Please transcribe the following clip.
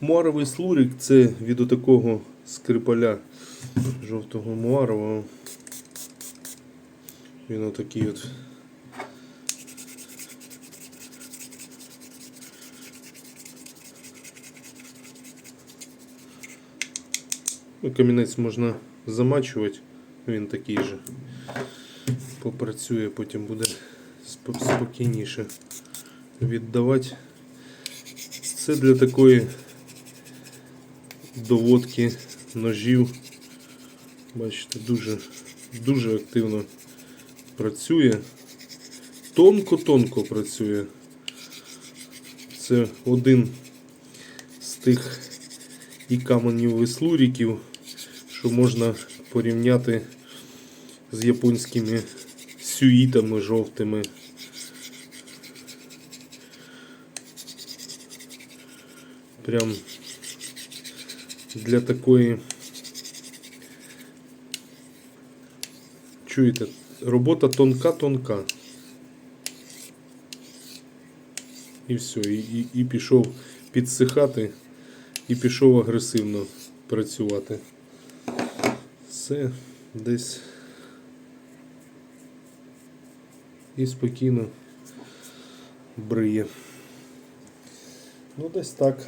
Муаровий слурик це від отакого скрипаля жовтого муарового. Він отакий от. Ну, Камінець можна замачувати, він такий же. Попрацює, потім буде спокійніше віддавати. Це для такої доводки ножів. Бачите, дуже, дуже активно працює. Тонко-тонко працює. Це один з тих і каменів веслуріків, що можна порівняти з японськими сюїтами жовтими. Прям для такої. Чуєте, робота тонка-тонка. І все, і, і, і пішов підсихати, і пішов агресивно працювати. Все десь. І спокійно бриє. Ну, десь так.